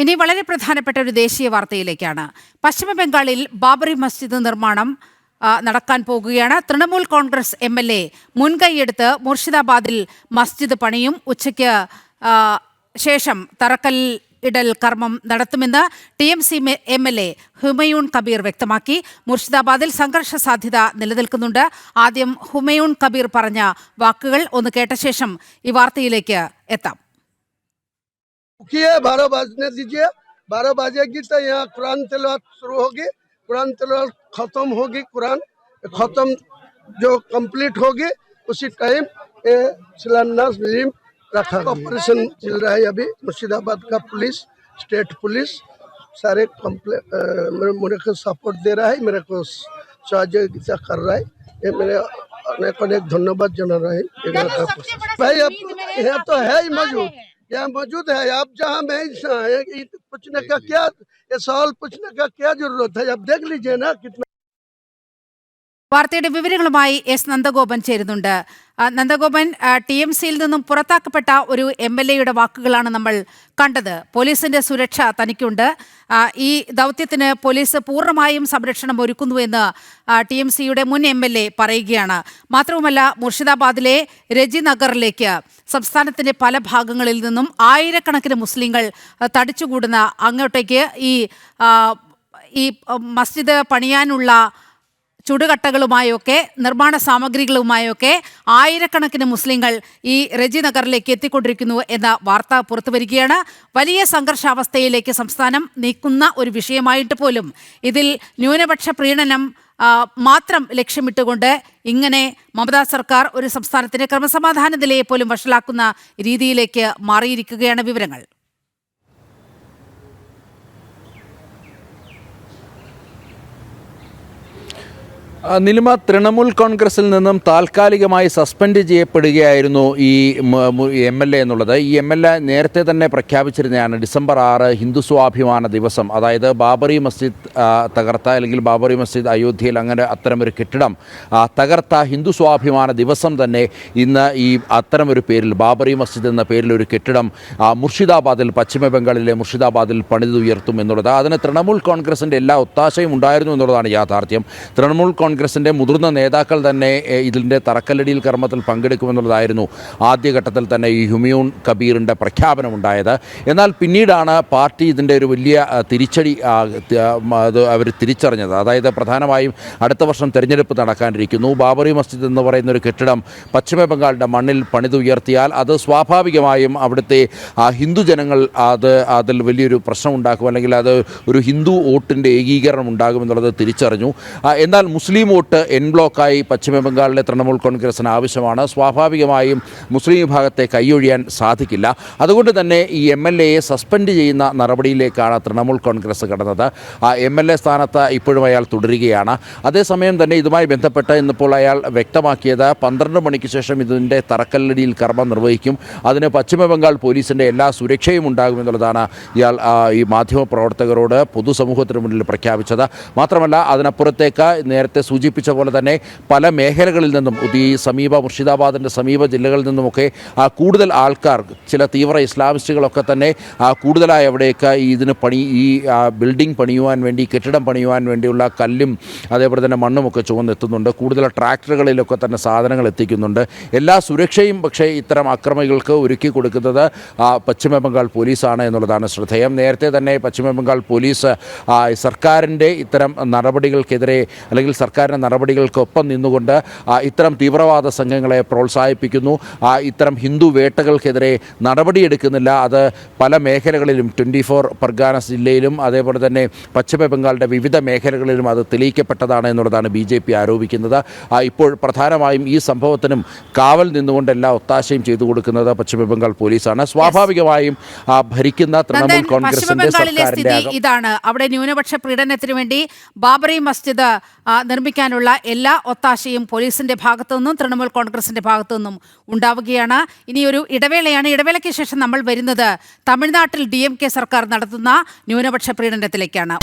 ഇനി വളരെ പ്രധാനപ്പെട്ട ഒരു ദേശീയ വാർത്തയിലേക്കാണ്. പശ്ചിമ ബംഗാളിൽ ബാബറി മസ്ജിദ് നിർമ്മാണം നടക്കാൻ പോകുകയാണ്. Trinamool Congress M L A മുൻകൈയെടുത്ത് മുർഷിദാബാദിൽ മസ്ജിദ് പണിയും ഉച്ചയ്ക്ക് ശേഷം തറക്കൽ ഇടൽ കർമ്മം നടത്തുമെന്ന് T M C M L A Humayun Kabir വ്യക്തമാക്കി. മുർഷിദാബാദിൽ സംഘർഷ സാധ്യത നിലനിൽക്കുന്നുണ്ട്. ആദ്യം ഹുമയൂൺ കബീർ പറഞ്ഞ വാക്കുകൾ ഒന്ന് കേട്ട ശേഷം ഈ വാർത്തയിലേക്ക് എത്താം. रुकिए बारह बजने दीजिए। बारह बजेगी तो यहाँ कुरान तिलवत शुरू होगी। कुरान तिलवत खत्म होगी कुरान खत्म जो कंप्लीट होगी उसी टाइम ये शिलान्यास रखा ऑपरेशन चल रहा है अभी। मुर्शिदाबाद का पुलिस स्टेट पुलिस सारे कंप्ले अ, मेरे को सपोर्ट दे रहा है। मेरे को सहयोगिता कर रहा है। ये मेरे अनेक अनेक धन्यवाद जना रहा भाई अब यहाँ तो है ही मौजूद यहाँ मौजूद है। आप जहाँ मैं पूछने का क्या ये सवाल पूछने का क्या ज़रूरत है? आप देख लीजिए ना कितना വാർത്തയുടെ വിവരങ്ങളുമായി എസ് നന്ദഗോപൻ ചേരുന്നുണ്ട്. നന്ദഗോപൻ ടി എം സിയിൽ നിന്നും പുറത്താക്കപ്പെട്ട ഒരു എം എൽ എയുടെ വാക്കുകളാണ് നമ്മൾ കണ്ടത്. പോലീസിന്റെ സുരക്ഷ തനിക്കുണ്ട്. ഈ ദൗത്യത്തിന് പോലീസ് പൂർണമായും സംരക്ഷണം ഒരുക്കുന്നുവെന്ന് ടി എം സിയുടെ മുൻ എം എൽ എ പറയുകയാണ്. മാത്രവുമല്ല മുർഷിദാബാദിലെ രജി നഗറിലേക്ക് സംസ്ഥാനത്തിന്റെ പല ഭാഗങ്ങളിൽ നിന്നും ആയിരക്കണക്കിന് മുസ്ലിങ്ങൾ തടിച്ചുകൂടുന്ന അങ്ങോട്ടേക്ക് ഈ ഈ മസ്ജിദ് പണിയാനുള്ള ചുടുകട്ടകളുമായൊക്കെ നിർമ്മാണ സാമഗ്രികളുമായൊക്കെ ആയിരക്കണക്കിന് മുസ്ലിങ്ങൾ ഈ രജി നഗറിലേക്ക് എത്തിക്കൊണ്ടിരിക്കുന്നു എന്ന വാർത്ത പുറത്തുവരികയാണ് വലിയ സംഘർഷാവസ്ഥയിലേക്ക് സംസ്ഥാനം നീക്കുന്ന ഒരു വിഷയമായിട്ട് പോലും ഇതിൽ ന്യൂനപക്ഷ പ്രീണനം മാത്രം ലക്ഷ്യമിട്ടുകൊണ്ട് ഇങ്ങനെ മമതാ സർക്കാർ ഒരു സംസ്ഥാനത്തിന്റെ ക്രമസമാധാന നിലയെ പോലും വഷളാക്കുന്ന രീതിയിലേക്ക് മാറിയിരിക്കുകയാണ് വിവരങ്ങൾ. നിലിമ തൃണമൂൽ കോൺഗ്രസിൽ നിന്നും താൽക്കാലികമായി സസ്പെൻഡ് ചെയ്യപ്പെടുകയായിരുന്നു ഈ എം എൽ എ എന്നുള്ളത്. ഈ എം എൽ എ നേരത്തെ തന്നെ പ്രഖ്യാപിച്ചിരുന്നതാണ്. ഡിസംബർ ആറ് ഹിന്ദു സ്വാഭിമാന ദിവസം. അതായത് ബാബറി മസ്ജിദ് തകർത്ത അല്ലെങ്കിൽ ബാബറി മസ്ജിദ് അയോധ്യയിൽ അങ്ങനെ അത്തരമൊരു കെട്ടിടം തകർത്ത ഹിന്ദു സ്വാഭിമാന ദിവസം തന്നെ ഇന്ന് ഈ അത്തരമൊരു പേരിൽ ബാബറി മസ്ജിദ് എന്ന പേരിൽ ഒരു കെട്ടിടം മുർഷിദാബാദിൽ പശ്ചിമ ബംഗാളിലെ മുർഷിദാബാദിൽ പണിതുയർത്തും എന്നുള്ളത്. അതിന് തൃണമൂൽ കോൺഗ്രസിന്റെ എല്ലാ ഒത്താശയും ഉണ്ടായിരുന്നു എന്നുള്ളതാണ് യാഥാർത്ഥ്യം. തൃണമൂൽ കോൺഗ്രസിന്റെ മുതിർന്ന നേതാക്കൾ തന്നെ ഇതിന്റെ തറക്കല്ലടിയിൽ കർമ്മത്തിൽ പങ്കെടുക്കുമെന്നുള്ളതായിരുന്നു ആദ്യഘട്ടത്തിൽ തന്നെ ഈ ഹുമിയൂൺ കബീറിന്റെ പ്രഖ്യാപനമുണ്ടായത്. എന്നാൽ പിന്നീടാണ് പാർട്ടി ഇതിന്റെ ഒരു വലിയ തിരിച്ചടി അത് അവർ തിരിച്ചറിഞ്ഞത്. അതായത് പ്രധാനമായും അടുത്ത വർഷം തെരഞ്ഞെടുപ്പ് നടക്കാനിരിക്കുന്നു. ബാബറി മസ്ജിദ് എന്ന് പറയുന്ന ഒരു കെട്ടിടം പശ്ചിമ ബംഗാളിന്റെ മണ്ണിൽ പണിതുയർത്തിയാൽ അത് സ്വാഭാവികമായും അവിടുത്തെ ഹിന്ദു ജനങ്ങൾ അത് അതിൽ വലിയൊരു പ്രശ്നം ഉണ്ടാക്കും അല്ലെങ്കിൽ അത് ഒരു ഹിന്ദു വോട്ടിന്റെ ഏകീകരണം ഉണ്ടാകുമെന്നുള്ളത് തിരിച്ചറിഞ്ഞു. എന്നാൽ മുസ്ലിം വോട്ട് എൻ ബ്ലോക്കായി പശ്ചിമ ബംഗാളിലെ തൃണമൂൽ കോൺഗ്രസിന് ആവശ്യമാണ്. സ്വാഭാവികമായും മുസ്ലിം വിഭാഗത്തെ കൈയൊഴിയാൻ സാധിക്കില്ല. അതുകൊണ്ട് തന്നെ ഈ എം എൽ എയെ സസ്പെൻഡ് ചെയ്യുന്ന നടപടിയിലേക്കാണ് തൃണമൂൽ കോൺഗ്രസ് കടന്നത്. ആ എം എൽ എ സ്ഥാനത്ത് ഇപ്പോഴും അയാൾ തുടരുകയാണ്. അതേസമയം തന്നെ ഇതുമായി ബന്ധപ്പെട്ട് ഇന്നിപ്പോൾ അയാൾ വ്യക്തമാക്കിയത് പന്ത്രണ്ട് മണിക്ക് ശേഷം ഇതിന്റെ തറക്കല്ലടിയിൽ കർമ്മം നിർവഹിക്കും. അതിന് പശ്ചിമ ബംഗാൾ പോലീസിന്റെ എല്ലാ സുരക്ഷയും ഉണ്ടാകുമെന്നുള്ളതാണ് ഇയാൾ ഈ മാധ്യമ പ്രവർത്തകരോട് പൊതുസമൂഹത്തിന് മുന്നിൽ പ്രഖ്യാപിച്ചത്. മാത്രമല്ല അതിനപ്പുറത്തേക്ക് നേരത്തെ സൂചിപ്പിച്ച പോലെ തന്നെ പല മേഖലകളിൽ നിന്നും ഈ സമീപ മുർഷിദാബാദിന്റെ സമീപ ജില്ലകളിൽ നിന്നുമൊക്കെ കൂടുതൽ ആൾക്കാർ ചില തീവ്ര ഇസ്ലാമിസ്റ്റുകളൊക്കെ തന്നെ കൂടുതലായി അവിടെയൊക്കെ ഇതിന് പണി ഈ ബിൽഡിംഗ് പണിയുവാൻ വേണ്ടി കെട്ടിടം പണിയുവാൻ വേണ്ടിയുള്ള കല്ലും അതേപോലെ തന്നെ മണ്ണുമൊക്കെ ചുവന്നെത്തുന്നുണ്ട്. കൂടുതൽ ട്രാക്ടറുകളിലൊക്കെ തന്നെ സാധനങ്ങൾ എത്തിക്കുന്നുണ്ട്. എല്ലാ സുരക്ഷയും പക്ഷേ ഇത്തരം അക്രമികൾക്ക് ഒരുക്കി കൊടുക്കുന്നത് പശ്ചിമ ബംഗാൾ പോലീസാണ് എന്നുള്ളതാണ് ശ്രദ്ധേയം. നേരത്തെ തന്നെ പശ്ചിമ ബംഗാൾ പോലീസ് സർക്കാരിന്റെ ഇത്തരം നടപടികൾക്കെതിരെ അല്ലെങ്കിൽ സർക്കാരിന്റെ നടപടികൾക്കൊപ്പം നിന്നുകൊണ്ട് ഇത്തരം തീവ്രവാദ സംഘങ്ങളെ പ്രോത്സാഹിപ്പിക്കുന്നു. ഇത്തരം ഹിന്ദു വേട്ടകൾക്കെതിരെ നടപടിയെടുക്കുന്നില്ല. അത് പല മേഖലകളിലും ട്വന്റി ഫോർ പർഗാനസ് ജില്ലയിലും അതേപോലെ തന്നെ പശ്ചിമ ബംഗാളിന്റെ വിവിധ മേഖലകളിലും അത് തെളിയിക്കപ്പെട്ടതാണ് എന്നുള്ളതാണ് ബി ജെ പി ആരോപിക്കുന്നത്. ഇപ്പോൾ പ്രധാനമായും ഈ സംഭവത്തിനും കാവൽ നിന്നുകൊണ്ട് എല്ലാ ഒത്താശയും ചെയ്തു കൊടുക്കുന്നത് പശ്ചിമ ബംഗാൾ പോലീസാണ്. സ്വാഭാവികമായും ഭരിക്കുന്ന തൃണമൂൽ കോൺഗ്രസിന്റെ സർക്കാരിന്റെ സ്ഥിതി ഇതാണ്. അവിടെ ന്യൂനപക്ഷ പീഡനത്തിന് വേണ്ടി ബാബറി മസ്ജിദ് ആ, നിർമ്മിക്കാനുള്ള എല്ലാ ഒത്താശയും പോലീസിന്റെ ഭാഗത്തു നിന്നും തൃണമൂൽ കോൺഗ്രസിന്റെ ഭാഗത്തു നിന്നും ഉണ്ടാവുകയാണ്. ഇനിയൊരു ഇടവേളയാണ്. ഇടവേളയ്ക്ക് ശേഷം നമ്മൾ വരുന്നത് തമിഴ്നാട്ടിൽ ഡി സർക്കാർ നടത്തുന്ന ന്യൂനപക്ഷ പീഡനത്തിലേക്കാണ്.